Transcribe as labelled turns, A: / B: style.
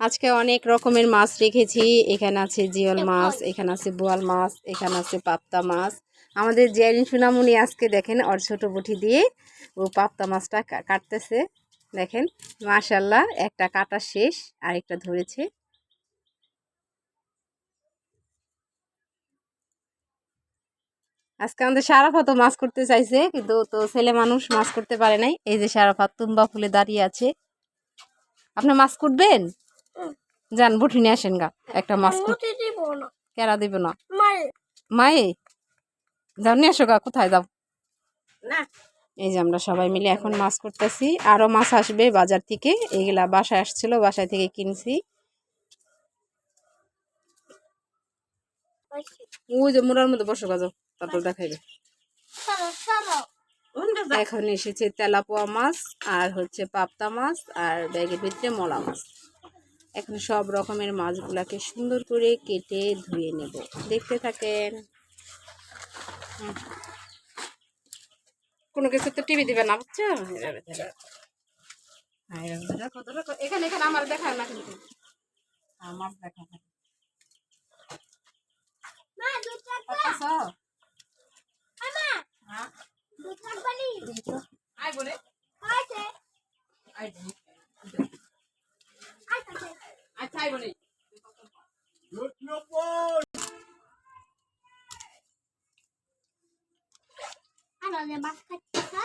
A: আজকে অনেক রকমের মাছ রেখেছি। এখানে আছে জিওল মাছ, এখানে আছে বোয়াল মাছ, এখানে আছে পাপ্তা মাছ। আমাদের জেরিন সুনামুনি আজকে দেখেন ওর ছোট বটি দিয়ে ও পাপ্তা মাছটা কাটতেছে। দেখেন মাশাল্লাহ একটা কাটা শেষ, আরেকটা ধরেছে। আজকে আমাদের সারাফা তো মাছ করতে চাইছে, কিন্তু তো ছেলে মানুষ, মাছ করতে পারে নাই। এই যে সারাফা তুম্বা ফুলে দাঁড়িয়ে আছে। আপনি মাছ কুটবেন যান বটি নিয়ে আসেন গা একটা মাছ কেরা দিব না?
B: মাই
A: মায়ে? যাও নিয়ে আসো গা কোথায় যাও? এই যে আমরা সবাই মিলে এখন মাছ করতেছি আরও মাছ আসবে বাজার থেকে এগুলা বাসায় আসছিল বাসায় থেকে কিনছি। ওই যে মুরার মধ্যে বসো গাজো তারপর দেখাইবে। এখন এসেছে তেলাপোয়া মাছ আর হচ্ছে পাবদা মাছ আর ব্যাগের ভিতরে মলা মাছ। এখন সব রকমের মাছগুলাকে সুন্দর করে কেটে ধুয়ে নেব। দেখতে থাকেন। কোনো কিছু তো টিভি দিবে না বুঝছ। হ্যাঁ, দেখো, দেখো। এখানে এখানে আমার দেখায় না কিন্তু। আমার দেখা পাচ্ছ
B: আমা
A: হ্যাঁ আই বলে। আই
B: দে বাস খাচ্ছি।